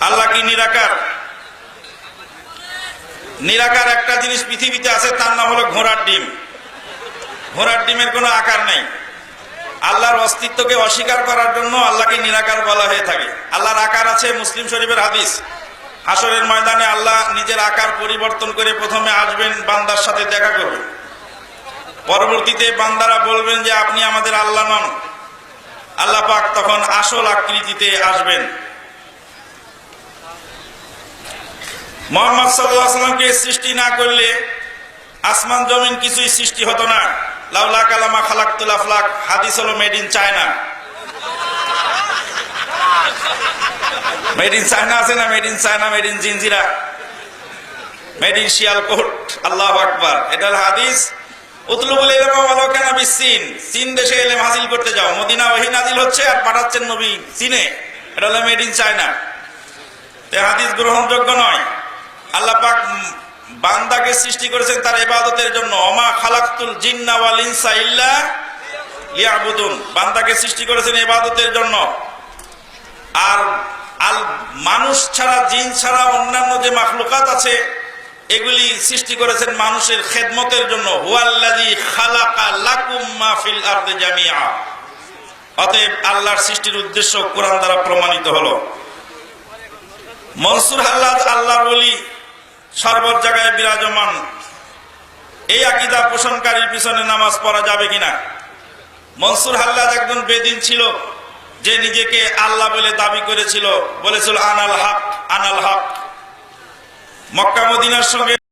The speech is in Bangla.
আল্লাহ কি নিরাকার? নিরাকার একটা জিনিস পৃথিবীতে আছে, তার নাম হলো ঘোড়ার ডিম। ঘোড়ার ডিমের কোনো আকার নেই। আল্লাহর অস্তিত্বকে অস্বীকার করার জন্য আল্লাহকে নিরাকার বলা হয়ে থাকে। আল্লাহর আকার আছে মুসলিম শরীফের হাদিস। হাসরের ময়দানে আল্লাহ নিজের আকার পরিবর্তন করে প্রথমে আসবেন, বান্দার সাথে দেখা করবেন। পরবর্তীতে বান্দারা বলবেন যে, আপনি আমাদের আল্লাহ নন। আল্লাহ পাক তখন আসল আকৃতিতে আসবেন। মোহাম্মদ সাল্লামকে সৃষ্টি না করলে আসমান জমিন কিছুই সৃষ্টি হতো না। লাউলা কালামা খালাকুল আফলাক, হাদিস হলো made in China made in China আছে না? Made in China made in Jinjira made in Sialkot আল্লাহ আকবার এটা হাদিস। উতলুবুল ইলম ওয়ালাউ কানা বিসিন। চীন দেশে এলেম হাসিল করতে যাও। মদিনা ওহী নাজিল হচ্ছে আর পাঠাচ্ছেন নবী চীনে। এটা হলো মেড ইন চায়না হাদিস গ্রহণযোগ্য নয়। আল্লাহ পাক বান্দাকে সৃষ্টি করেছেন তার ইবাদতের জন্য। অমা খালাকতুল জিন্না ওয়াল ইনসা ইল্লা লিয়াবুদুন। বান্দাকে সৃষ্টি করেছেন ইবাদতের জন্য। আর আল মানুষ ছাড়া, জিন ছাড়া অন্যান্য যে মাখলুকাত আছে, এগুলি সৃষ্টি করেছেন মানুষের খেদমতের জন্য। হুয়াল্লাযী খালাকা লাকুম মা ফিল জামিআ। অতএব আল্লাহর সৃষ্টির উদ্দেশ্য কোরআন দ্বারা প্রমাণিত হলো। মনসুর হাল্লাদ আল্লাহ বলি সর্বত জায়গায় বিরাজমান। এই আকিদা পোষণকারীর পিছনে নামাজ পড়া যাবে কিনা? মনসুর হাল্লাদ একজন বেদিন ছিল, যে নিজেকে আল্লাহ বলে দাবি করেছিল। বলেছিল, আনাল হক আনাল হক। মক্কা মদিনার সঙ্গে